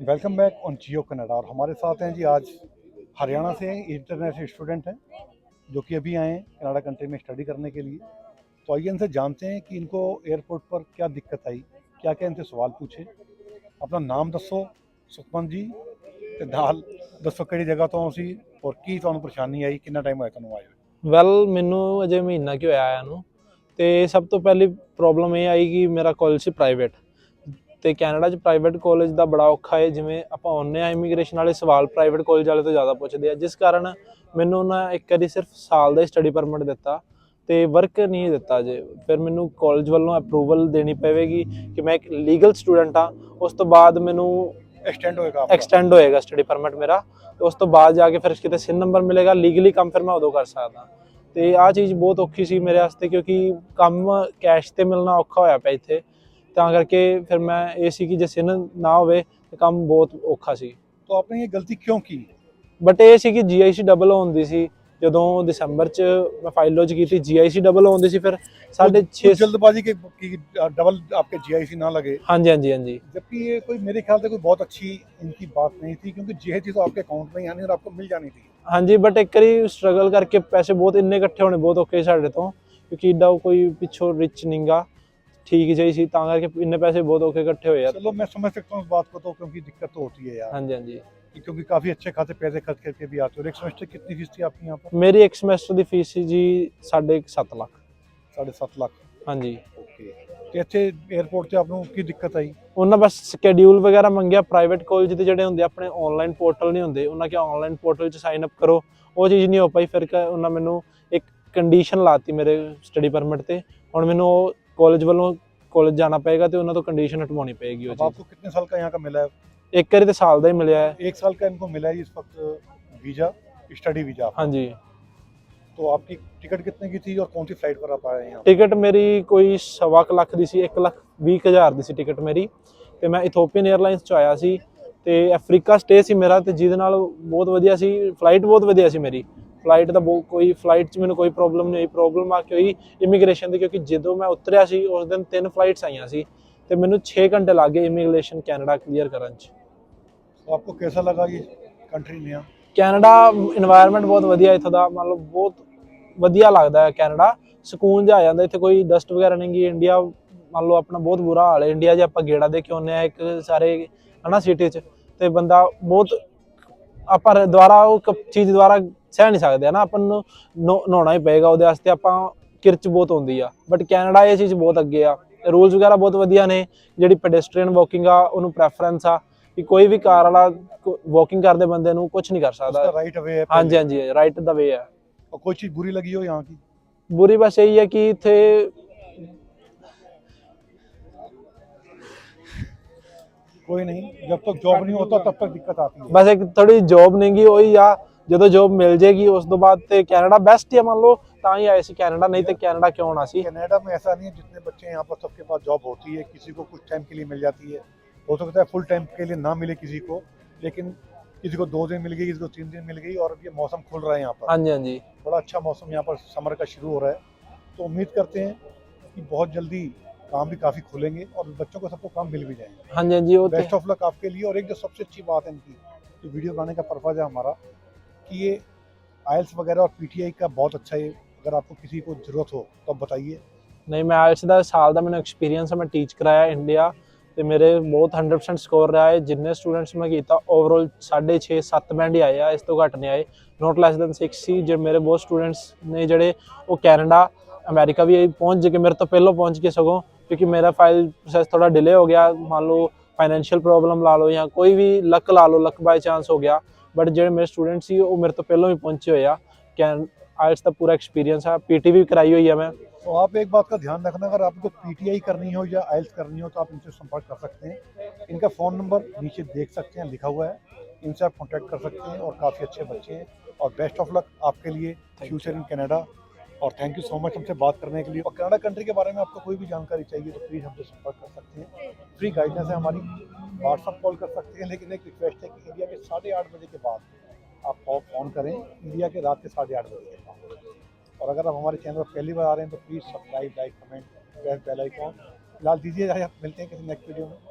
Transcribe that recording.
Welcome back on Jio Canada और हमारे साथ हैं जी आज हरियाणा से इंटरनेशनल स्टूडेंट हैं जो कि अभी आए हैं कनाडा कंट्री में स्टडी करने के लिए तो आइए इनसे जानते हैं कि इनको एयरपोर्ट पर क्या दिक्कत आई क्या क्या इनसे सवाल पूछे अपना ਨਾਮ ਦੱਸੋ ਸੁਖਮਨ ਜੀ ਤੇ ਨਾਲ ਦੱਸੋ ਕਿਹੜੀ ਜਗ੍ਹਾ ਤੋਂ ਅਸੀਂ ਔਰ ਕੀ ਤੁਹਾਨੂੰ ਪਰੇਸ਼ਾਨੀ ਆਈ ਕਿੰਨਾ ਟਾਈਮ ਹੋਇਆ ਤੁਹਾਨੂੰ ਆਏ ਹੋਏ? ਵੈਲ ਮੈਨੂੰ ਅਜੇ ਮਹੀਨਾ ਕਿ ਹੋਇਆ ਆਇਆ ਨੂੰ ਤੇ ਸਭ ਤੋਂ ਪਹਿਲੀ ਪ੍ਰੋਬਲਮ ਇਹ ਆਈ ਕਿ ਮੇਰਾ ਕਾਲਜ ਸੀ ਪ੍ਰਾਈਵੇਟ ਤੇ ਕੈਨੇਡਾ 'ਚ ਪ੍ਰਾਈਵੇਟ ਕਾਲਜ ਦਾ ਬੜਾ ਔਖਾ ਹੈ ਜਿਵੇਂ ਆਪਾਂ ਆਉਂਦੇ ਆ ਇਮੀਗ੍ਰੇਸ਼ਨ ਵਾਲੇ ਸਵਾਲ ਪ੍ਰਾਈਵੇਟ ਕਾਲਜ ਵਾਲੇ ਤੋਂ ਜ਼ਿਆਦਾ ਪੁੱਛਦੇ ਆ ਜਿਸ ਕਾਰਨ ਮੈਨੂੰ ਉਹਨਾਂ ਇੱਕ ਵਾਰੀ ਸਿਰਫ ਸਾਲ ਦਾ ਸਟੱਡੀ ਪਰਮਿਟ ਦਿੱਤਾ ਤੇ ਵਰਕ ਨਹੀਂ ਦਿੱਤਾ ਜੇ। ਫਿਰ ਮੈਨੂੰ ਕਾਲਜ ਵੱਲੋਂ ਅਪਰੂਵਲ ਦੇਣੀ ਪਵੇਗੀ ਕਿ ਮੈਂ ਇੱਕ ਲੀਗਲ ਸਟੂਡੈਂਟ ਆ ਉਸ ਤੋਂ ਬਾਅਦ ਮੈਨੂੰ ਐਕਸਟੈਂਡ ਹੋਏਗਾ ਐਕਸਟੈਂਡ ਹੋਏਗਾ ਸਟੱਡੀ ਪਰਮਿਟ ਮੇਰਾ ਤੇ ਉਸ ਤੋਂ ਬਾਅਦ ਜਾ ਕੇ ਫਿਰ ਕਿਤੇ ਸਿਨ ਨੰਬਰ ਮਿਲੇਗਾ ਲੀਗਲੀ ਕੰਮ ਫਿਰ ਮੈਂ ਉਦੋਂ ਕਰ ਸਕਦਾ। ਤੇ ਆ ਚੀਜ਼ ਬਹੁਤ ਔਖੀ ਸੀ ਮੇਰੇ ਵਾਸਤੇ ਕਿਉਂਕਿ ਕੰਮ ਕੈਸ਼ ਤੇ ਮਿਲਣਾ ਔਖਾ ਹੋਇਆ ਪਿਆ ਇੱਥੇ। ਤਾਂ ਕਰਕੇ ਫਿਰ ਮੈਂ ਇਹ ਸੀ ਕਿ ਜੇ ਸਿਨ ਨਾ ਹੋਵੇ ਤੇ ਕੰਮ ਬਹੁਤ ਔਖਾ ਸੀ तो आपने ये गलती क्यों की ਬਟ ਇਹ ਸੀ ਕਿ ਜੀਆਈਸੀ ਡਬਲ ਹੁੰਦੀ ਸੀ ਜਦੋਂ ਦਸੰਬਰ ਚ ਮੈਂ ਫਾਈਲ ਲੌਂਚ ਕੀਤੀ ਜੀਆਈਸੀ ਡਬਲ ਹੁੰਦੀ ਸੀ ਫਿਰ ਸਾਢੇ कुछ 6 जल्दबाजी के की डबल आपके जीआईसी ना लगे ਹਾਂਜੀ ਹਾਂਜੀ ਹਾਂਜੀ जबकि ये कोई मेरे ख्याल से कोई बहुत अच्छी इनकी बात नहीं थी क्योंकि जीएसटी तो आपके अकाउंट में ही आनी और आपको मिल जानी थी ਹਾਂਜੀ ਬਟ ਇੱਕ ਵਾਰੀ ਸਟਰਗਲ ਕਰਕੇ ਪੈਸੇ ਬਹੁਤ ਇੰਨੇ ਇਕੱਠੇ ਹੋਣੇ ਬਹੁਤ ਔਖੇ ਸਾਡੇ ਤੋਂ ਕਿਉਂਕਿ ਏਡਾ ਕੋਈ ਪਿੱਛੋਂ ਰਿਚ ਨਹੀਂਗਾ ठीक चाहिए थी ਤਾਂ ਕਰਕੇ ਇੰਨੇ ਪੈਸੇ ਬਹੁਤ ਔਖੇ ਇਕੱਠੇ ਹੋਏ यार चलो मैं समझ सकता हूँ इस बात को तो क्योंकि दिक्कत तो होती ਹਾਂਜੀ ਹਾਂਜੀ। कि क्योंकि काफी अच्छे खासे पैसे खर्च करके भी आते हो और एक सेमेस्टर कितनी फीस थी ਮੇਰੀ ਇੱਕ ਸਮੈਸਟਰ ਦੀ ਫੀਸ ਸੀ ਜੀ 7.5 ਲੱਖ। साढ़े सात लाख ਹਾਂਜੀ। ओके तो इतने एयरपोर्ट से आपको की दिक्कत आई ਉਹਨਾਂ ਬਸ ਸਕੇਡਿਊਲ ਵਗੈਰਾ ਮੰਗਿਆ ਪ੍ਰਾਈਵੇਟ ਕਾਲਜ ਦੇ ਜਿਹੜੇ ਹੁੰਦੇ ਆਪਣੇ ਆਨਲਾਈਨ ਪੋਰਟਲ ਨਹੀਂ ਹੁੰਦੇ ਉਹਨਾਂ ਕਿ ਆਨਲਾਈਨ ਪੋਰਟਲ 'ਚ ਸਾਈਨ ਅਪ ਕਰੋ। ਉਹ ਚੀਜ਼ ਨਹੀਂ ਹੋ ਪਾਈ ਫਿਰ ਉਹਨਾਂ ਮੈਨੂੰ ਇੱਕ ਕੰਡੀਸ਼ਨ ਲਾਤੀ ਮੇਰੇ ਸਟੱਡੀ ਪਰਮਿਟ ਤੇ। ਹੁਣ ਮੈਨੂੰ ਉਹ कॉलेज वालों कॉलेज जाना पड़ेगा तो उन्होंने तो कंडीशन हटवानी पड़ेगी वो अब चीज़ आपको कितने साल का यहाँ का मिला है एक करी तो साल का ही मिलया है एक साल का इनको मिला है इस वक्त वीजा स्टडी वीजा हाँ जी तो आपकी टिकट कितने की थी और कौन सी फ्लाइट पर आप आए हैं यहाँ ਟਿਕਟ ਮੇਰੀ ਕੋਈ ਸਵਾ ਕੁ ਲੱਖ ਦੀ ਸੀ 1 ਲੱਖ 20 ਕੁ ਹਜ਼ਾਰ ਦੀ ਸੀ ਟਿਕਟ ਮੇਰੀ ਤੇ ਮੈਂ ਇਥੋਪੀਅਨ 에ਅਰਲਾਈਨਸ ਚ ਆਇਆ ਸੀ ਤੇ ਅਫਰੀਕਾ ਸਟੇ ਸੀ ਮੇਰਾ ਤੇ ਜਿਹਦੇ ਨਾਲ ਬਹੁਤ ਵਧੀਆ ਸੀ ਫਲਾਈਟ ਬਹੁਤ ਵਧੀਆ ਸੀ ਮੇਰੀ ਫਲਾਈਟ ਦਾ ਕੋਈ ਫਲਾਈਟ 'ਚ ਮੈਨੂੰ ਕੋਈ ਪ੍ਰੋਬਲਮ ਨਹੀਂ ਆਈ ਪ੍ਰੋਬਲਮ ਆ ਕੇ ਹੋਈ ਇਮੀਗ੍ਰੇਸ਼ਨ ਦੀ ਕਿਉਂਕਿ ਜਦੋਂ ਮੈਂ ਉਤਰਿਆ ਸੀ ਉਸ ਦਿਨ ਤਿੰਨ ਫਲਾਈਟਸ ਆਈਆਂ ਸੀ ਤੇ ਮੈਨੂੰ 6 ਘੰਟੇ ਲੱਗ ਗਏ ਇਮੀਗ੍ਰੇਸ਼ਨ ਕੈਨੇਡਾ ਕਲੀਅਰ ਕਰਨ 'ਚ। तो आपको कैसा लगा ये कंट्री ਕੈਨੇਡਾ এনवायरमेंट ਬਹੁਤ ਵਧੀਆ ਇੱਥੋਂ ਦਾ ਮਤਲਬ ਬਹੁਤ ਵਧੀਆ ਲੱਗਦਾ ਹੈ ਕੈਨੇਡਾ। ਸਕੂਨ ਜਿਹਾ ਆ ਜਾਂਦਾ ਇੱਥੇ ਕੋਈ ਡਸਟ ਵਗੈਰਾ ਨਹੀਂ ਗੀ ਇੰਡੀਆ ਮੰਨ ਲਓ ਆਪਣਾ ਬਹੁਤ ਬੁਰਾ ਹਾਲ ਹੈ। ਇੰਡੀਆ ਜੇ ਆਪਾਂ ਗੇੜਾ ਦੇ ਕੇ ਆਉਂਦੇ ਆ ਇੱਕ ਸਾਰੇ ਹਨਾ ਸਿਟੀ 'ਚ ਤੇ ਬੰਦਾ ਬਹੁਤ ਆਪਾਂ ਦੁਆਰਾ ਉਹ ਚੀਜ਼ ਦੁਬਾਰਾ ਸਹਿ ਨਹੀਂ ਸਕਦੇ ਹਨਾ ਆਪਾਂ ਨੂੰ ਨੋ- ਨਹਾਉਣਾ ਹੀ ਪਏਗਾ ਉਹਦੇ ਵਾਸਤੇ ਆਪਾਂ ਕਿਰਚ ਬਹੁਤ ਹੁੰਦੀ ਆ ਬਟ ਕੈਨੇਡਾ ਇਹ ਚੀਜ਼ ਬਹੁਤ ਅੱਗੇ ਆ ਰੂਲਸ ਵਗੈਰਾ ਬਹੁਤ ਵਧੀਆ ਨੇ ਜਿਹੜੀ ਪੈਡੈਸਟਰੀਅਨ ਵਾਕਿੰਗ ਆ ਉਹਨੂੰ ਪ੍ਰੈਫਰੈਂਸ ਆ ਕਿ ਕੋਈ ਵੀ ਕਾਰ ਵਾਲਾ ਵਾਕਿੰਗ ਕਰਦੇ ਬੰਦੇ ਨੂੰ ਕੁਝ ਨਹੀਂ ਕਰ ਸਕਦਾ उसका राइट अवे है ਹਾਂਜੀ ਹਾਂਜੀ ਰਾਈਟ ਦਾ ਵੇ ਹੈ और कोई चीज बुरी लगी हो यहाँ की ਬੁਰੀ ਬਸ ਇਹੀ ਹੈ ਕਿ ਇੱਥੇ कोई नहीं जब तक जॉब नहीं होता तब तक दिक्कत आती है ਬਸ ਇੱਕ ਥੋੜੀ ਜੌਬ ਨਹੀਂਗੀ ਉਹੀ ਆ ਜਦੋਂ ਜੌਬ ਮਿਲ ਜੇਗੀ ਉਸ ਤੋਂ ਬਾਅਦ ਤੇ ਕੈਨੇਡਾ ਬੈਸਟ ਹੀ ਆ ਮੰਨ ਲਓ ਤਾਂ ਹੀ ਆਏ ਸੀ ਕੈਨੇਡਾ ਨਹੀਂ ਤੇ ਕੈਨੇਡਾ ਕਿਉਂ ਆਉਣਾ ਸੀ कनाडा में ऐसा नहीं है जितने बच्चे हैं यहाँ पर सबके पास जॉब होती है किसी को कुछ टाइम के लिए मिल जाती है हो सकता है फुल टाइम के लिए ना मिले किसी को लेकिन किसी को दो दिन मिल गई किसी को तीन दिन मिल गई और अब ये मौसम खुल रहा है यहाँ पर ਹਾਂਜੀ ਹਾਂਜੀ बड़ा अच्छा मौसम यहाँ पर समर का शुरू हो रहा है तो उम्मीद करते हैं कि बहुत जल्दी काम भी काफ़ी खुलेंगे और बच्चों को सबको काम मिल भी जाएंगे ਹਾਂਜੀ ਹਾਂਜੀ ਉਹ ਤੇ बेस्ट ऑफ लक आपके लिए और एक जो सबसे अच्छी बात है इनकी जो वीडियो बनाने का पर्पज़ है हमारा कि ये आयल्स वगैरह और पीटीआई का बहुत अच्छा है अगर आपको किसी को ज़रूरत हो तो आप बताइए ਨਹੀਂ ਮੈਂ ਆਇਲਸ ਦਾ ਸਾਲ ਦਾ ਮੈਨੂੰ ਐਕਸਪੀਰੀਅੰਸ ਹੈ ਮੈਂ ਟੀਚ ਕਰਾਇਆ ਇੰਡੀਆ ਤੇ ਮੇਰੇ ਬਹੁਤ 100% ਸਕੋਰ ਰਿਹਾ ਹੈ ਜਿੰਨੇ ਸਟੂਡੈਂਟਸ ਮੈਂ ਕੀਤਾ ਓਵਰਆਲ 6.5 7 ਬੈਂਡ ਹੀ ਆਏ ਆ ਇਸ ਤੋਂ ਘੱਟ ਨਹੀਂ ਆਏ ਨੋਟ ਲੈਸ ਦੈਨ 6 ਸੀ ਜੇ ਮੇਰੇ ਬਹੁਤ ਸਟੂਡੈਂਟਸ ਨੇ ਜਿਹੜੇ ਉਹ ਕੈਨੇਡਾ ਅਮਰੀਕਾ ਵੀ ਪਹੁੰਚ ਕੇ ਮੇਰੇ ਤੋਂ ਪਹਿਲਾਂ ਪਹੁੰਚ ਕੇ ਸਗੋਂ ਕਿਉਂਕਿ ਮੇਰਾ ਫਾਈਲ ਪ੍ਰੋਸੈਸ ਥੋੜਾ ਡਿਲੇ ਹੋ ਗਿਆ ਮੰਨ ਲਓ ਫਾਈਨੈਂਸ਼ੀਅਲ ਪ੍ਰੋਬਲਮ ਲਾ ਲਓ ਜਾਂ ਕੋਈ ਵੀ ਲੱਕ ਲਾ ਲਓ ਲੱਕ ਬਾਈ ਚਾਂਸ ਹੋ ਗਿਆ ਬਟ ਜਿਹੜੇ ਮੇਰੇ ਸਟੂਡੈਂਟ ਸੀ ਉਹ ਮੇਰੇ ਤੋਂ ਪਹਿਲਾਂ ਵੀ ਪਹੁੰਚੇ ਹੋਏ ਆ ਕੈਨ ਆਇਲਸ ਦਾ ਪੂਰਾ ਐਕਸਪੀਰੀਅੰਸ ਆ ਪੀਟੀ ਵੀ ਕਰਾਈ ਹੋਈ ਆ ਮੈਂ तो आप एक बात का ध्यान रखना अगर आपको पीटीआई करनी हो या आयल्स करनी हो तो आप इनसे संपर्क कर सकते हैं इनका फ़ोन नंबर नीचे देख सकते हैं लिखा हुआ है इनसे आप कांटेक्ट कर सकते हैं और काफ़ी अच्छे बच्चे हैं और बेस्ट ऑफ लक आपके लिए फ्यूचर इन कनाडा और थैंक यू सो मच हमसे बात करने के लिए। और कनाडा कंट्री के बारे में आपको कोई भी जानकारी चाहिए तो प्लीज़ हमसे संपर्क कर सकते हैं। फ्री गाइडेंस है हमारी। व्हाट्सअप कॉल कर सकते हैं, लेकिन एक रिक्वेस्ट है कि इंडिया के साढ़े आठ बजे के बाद आप फ़ोन करें। इंडिया के रात के साढ़े आठ बजे के बाद। और अगर आप हमारे चैनल पर पहली बार आ रहे हैं तो please subscribe like comment bell icon फ़िलहाल दीजिए मिलते हैं किसी नेक्स्ट वीडियो में।